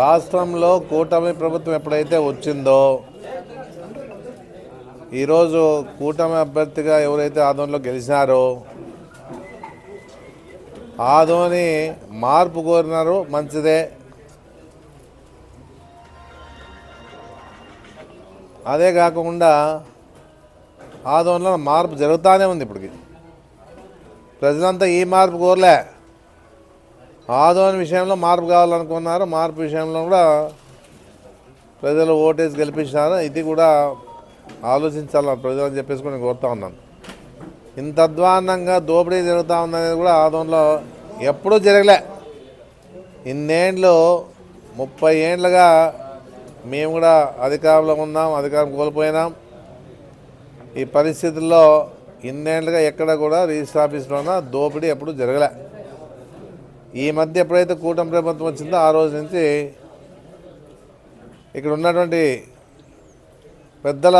రాష్ట్రంలో కూటమి ప్రభుత్వం ఎప్పుడైతే వచ్చిందో ఈరోజు కూటమి అభ్యర్థిగా ఎవరైతే ఆదోనిలో గెలిచినారో ఆదోని మార్పు కోరినారు మంచిదే. అదే కాకుండా ఆదోనిలో మార్పు జరుగుతూనే ఉంది ఇప్పటికి. ప్రజలంతా ఈ మార్పు కోరలే. ఆదోని విషయంలో మార్పు కావాలనుకున్నారు. మార్పు విషయంలో కూడా ప్రజలు ఓటేసి గెలిపించినారు. ఇది కూడా ఆలోచించాలని ప్రజలు అని చెప్పేసి కూడా నేను కోరుతా ఉన్నాను. ఇంత అధ్వాన్నంగా దోపిడీ జరుగుతూ ఉందనేది కూడా ఆదోన్లో ఎప్పుడూ జరగలే. ఇన్నేండ్లు ముప్పై ఏండ్లుగా మేము కూడా అధికారంలో ఉన్నాం అధికారం కోల్పోయినాం. ఈ పరిస్థితుల్లో ఇన్నేళ్ళుగా ఎక్కడ కూడా రిజిస్టర్ ఆఫీస్లోన దోపిడీ ఎప్పుడు జరగలే. ఈ మధ్య ఎప్పుడైతే కూటమి ప్రభుత్వం వచ్చిందో ఆ రోజు నుంచి ఇక్కడ ఉన్నటువంటి పెద్దల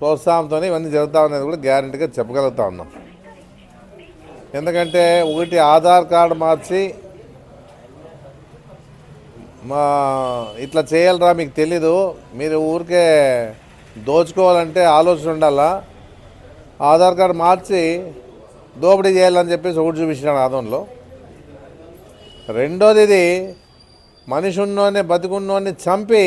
ప్రోత్సాహంతో ఇవన్నీ జరుగుతూ ఉన్నది కూడా గ్యారంటీగా చెప్పగలుగుతా ఉన్నాం. ఎందుకంటే ఒకటి ఆధార్ కార్డు మార్చి మా ఇట్లా చేయాలరా మీకు తెలీదు మీరు ఊరికే దోచుకోవాలంటే ఆలోచన ఉండాలా? ఆధార్ కార్డు మార్చి దోపిడీ చేయాలని చెప్పేసి ఒకటి చూపించినాడు ఆదంలో రెండోది ఇది మనిషి ఉన్నోని బతికున్నోని చంపి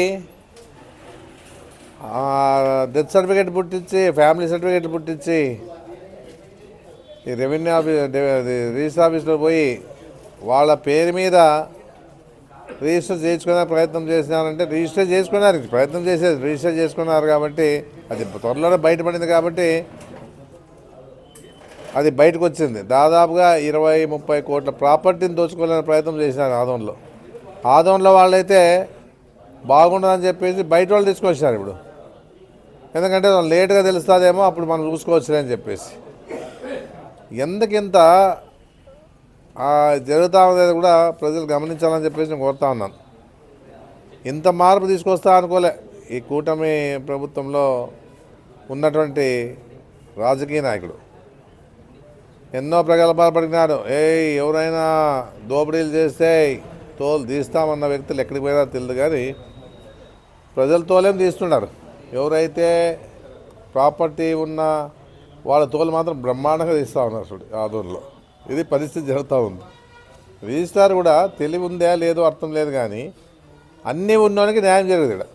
డెత్ సర్టిఫికేట్ పుట్టించి ఫ్యామిలీ సర్టిఫికేట్ పుట్టించి ఈ రెవెన్యూ ఆఫీస్ రిజిస్టర్ ఆఫీస్లో పోయి వాళ్ళ పేరు మీద రిజిస్టర్ చేసుకునే ప్రయత్నం చేసినారంటే రిజిస్టర్ చేసుకున్నారు ప్రయత్నం చేసేది రిజిస్టర్ చేసుకున్నారు కాబట్టి అది త్వరలోనే బయటపడింది కాబట్టి అది బయటకు వచ్చింది దాదాపుగా ఇరవై ముప్పై కోట్ల ప్రాపర్టీని దోచుకోలేని ప్రయత్నం చేసినారు ఆదోన్లో. ఆదోన్లో వాళ్ళైతే బాగుండదని చెప్పేసి బయట వాళ్ళు తీసుకొచ్చినారు ఇప్పుడు. ఎందుకంటే లేట్గా తెలుస్తుందేమో అప్పుడు మనం చూసుకోవచ్చులే అని చెప్పేసి. ఎందుకింత జరుగుతా ఉండేది కూడా ప్రజలు గమనించాలని చెప్పేసి నేను కోరుతా ఉన్నాను. ఇంత మార్పు తీసుకొస్తా అనుకోలే. ఈ కూటమి ప్రభుత్వంలో ఉన్నటువంటి రాజకీయ నాయకుడు. ఎన్నో ప్రగల్భాలు పడినాడు ఏయ్ ఎవరైనా దోపిడీలు చేస్తే తోలు తీస్తామన్న వ్యక్తులు ఎక్కడికి పోయినా తెలియదు కానీ ప్రజల తోలేం తీస్తున్నారు. ఎవరైతే ప్రాపర్టీ ఉన్న వాళ్ళ తోలు మాత్రం బ్రహ్మాండంగా తీస్తూ ఉన్నారు చూడు ఆదూరులో ఇది పరిస్థితి జరుగుతూ ఉంది. రిజిస్టార్ కూడా తెలివి ఉందా లేదో అర్థం లేదు కానీ అన్నీ ఉన్నోనికి న్యాయం జరుగుతుంది ఇక్కడ.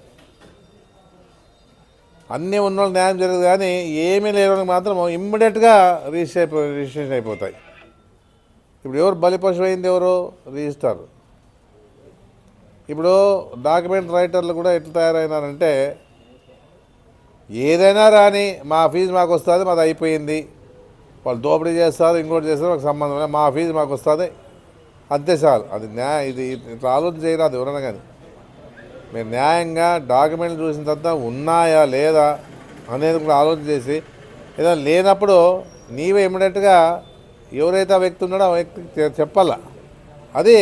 అన్నీ ఉన్న వాళ్ళు న్యాయం జరగదు కానీ ఏమీ లేని మాత్రం ఇమ్మీడియట్గా రిజిస్టర్ అయిపో రిజిస్ట్రేషన్ అయిపోతాయి. ఇప్పుడు ఎవరు బలిపశు అయింది ఎవరు రిజిస్టర్ ఇప్పుడు డాక్యుమెంట్ రైటర్లు కూడా ఎట్లా తయారైనారంటే ఏదైనా రాని మా ఫీజు మాకు వస్తుంది మాది అయిపోయింది. వాళ్ళు దోపిడీ చేస్తారు ఇంకోటి చేస్తారు మాకు సంబంధం మా ఫీజు మాకు వస్తుంది. అంతే చాలు. అది న్యాయ ఇది ఇట్లా ఆలోచన చేయరాదు ఎవరైనా కానీ. మీరు న్యాయంగా డాక్యుమెంట్లు చూసిన తర్వాత ఉన్నాయా లేదా అనేది కూడా ఆలోచన చేసి ఏదైనా లేనప్పుడు నీవే ఇమ్మీడియట్గా ఎవరైతే ఆ వ్యక్తి ఉన్నాడో ఆ వ్యక్తికి చెప్పాల? అది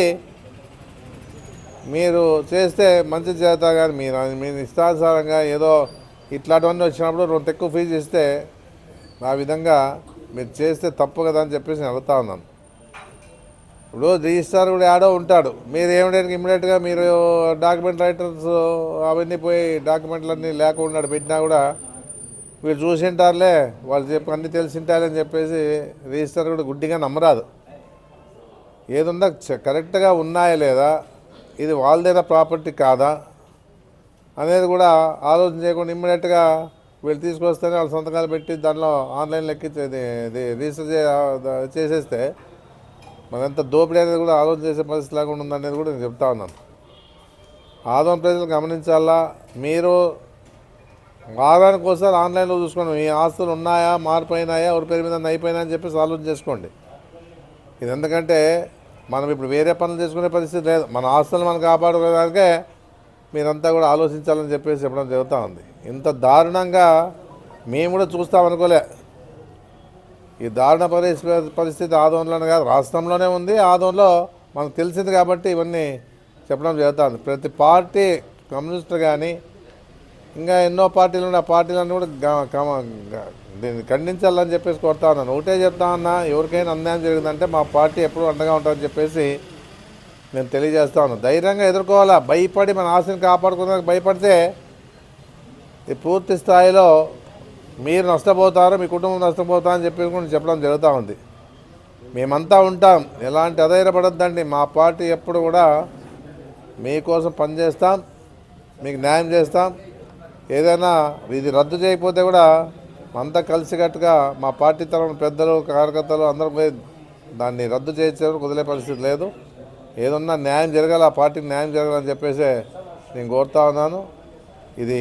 మీరు చేస్తే మంచి చేత కానీ మీరు మీరు ఇష్టానుసారంగా ఏదో ఇట్లాంటివన్నీ వచ్చినప్పుడు రెండు ఎక్కువ ఫీజు ఇస్తే ఆ విధంగా మీరు చేస్తే తప్పు కదా అని చెప్పేసి నేను అడుగుతా ఉన్నాను. ఇప్పుడు రిజిస్టార్ కూడా ఆడో ఉంటాడు. మీరు ఏమిటంటే ఇమ్మీడియట్గా మీరు డాక్యుమెంట్ రైటర్స్ అవన్నీ పోయి డాక్యుమెంట్లన్నీ లేకుండా పెట్టినా కూడా వీళ్ళు చూసింటారులే. వాళ్ళు చెప్పి అన్నీ తెలిసింటారని చెప్పేసి రిజిస్టర్ కూడా గుడ్డిగా నమ్మరాదు. ఏదుందా చ- కరెక్ట్గా ఉన్నాయా లేదా? ఇది వాళ్ళదేనా ప్రాపర్టీ కాదా? అనేది కూడా ఆలోచన చేయకుండా ఇమ్మీడియట్గా వీళ్ళు తీసుకొస్తేనే వాళ్ళు సంతకాలు పెట్టి దానిలో ఆన్లైన్లో లెక్కించేది ఇది రిజిస్టర్ చేసేస్తే మనంత దోపిడీ అనేది కూడా ఆలోచన చేసే పరిస్థితి లేకుండా ఉందనేది కూడా నేను చెప్తా ఉన్నాను. ఆదోన్ ప్రజలు గమనించాలా? మీరు వారానికి ఒకసారి ఆన్లైన్లో చూసుకోండి. మీ ఆస్తులు ఉన్నాయా? మారిపోయినాయా? ఎవరి పేరు మీద అయిపోయినా అని చెప్పేసి ఆలోచన చేసుకోండి. ఇది ఎందుకంటే మనం ఇప్పుడు వేరే పనులు చేసుకునే పరిస్థితి లేదు. మన ఆస్తులు మనం కాపాడుకోవడానికే మీరంతా కూడా ఆలోచించాలని చెప్పేసి చెప్పడం జరుగుతూ ఉంది. ఇంత దారుణంగా మేము కూడా చూస్తామనుకోలే. ఈ దారుణ పరిస్థితి పరిస్థితి కాదు రాష్ట్రంలోనే ఉంది. ఆదోన్లో మనకు తెలిసింది కాబట్టి ఇవన్నీ చెప్పడం జరుగుతుంది. ప్రతి పార్టీ కమ్యూనిస్టులు కానీ ఇంకా ఎన్నో పార్టీలు ఉన్నాయి. ఆ పార్టీలన్నీ కూడా దీన్ని ఖండించాలని చెప్పేసి కొడతా ఉన్నాను. ఒకటే చెప్తా ఉన్నా ఎవరికైనా అన్యాయం జరిగిందంటే మా పార్టీ ఎప్పుడు అండగా ఉంటుందని చెప్పేసి నేను తెలియజేస్తా ఉన్నాను ధైర్యంగా ఎదుర్కోవాలా? భయపడి మన ఆశని కాపాడుకోవడానికి భయపడితే ఈ పూర్తి స్థాయిలో మీరు నష్టపోతారు మీ కుటుంబం నష్టపోతా అని చెప్పి కూడా చెప్పడం జరుగుతూ ఉంది. మేమంతా ఉంటాం. ఎలాంటి అధైర్యపడద్దండి. మా పార్టీ ఎప్పుడు కూడా మీకోసం పనిచేస్తాం మీకు న్యాయం చేస్తాం. ఏదైనా ఇది రద్దు చేయకపోతే కూడా అంతా కలిసికట్టుగా మా పార్టీ తరఫున పెద్దలు కార్యకర్తలు అందరూ పోయి దాన్ని రద్దు చేసే కుదిలే పరిస్థితి లేదు. ఏదన్నా న్యాయం జరగాలి ఆ పార్టీకి న్యాయం జరగాలని చెప్పేసి నేను కోరుతా ఉన్నాను. ఇది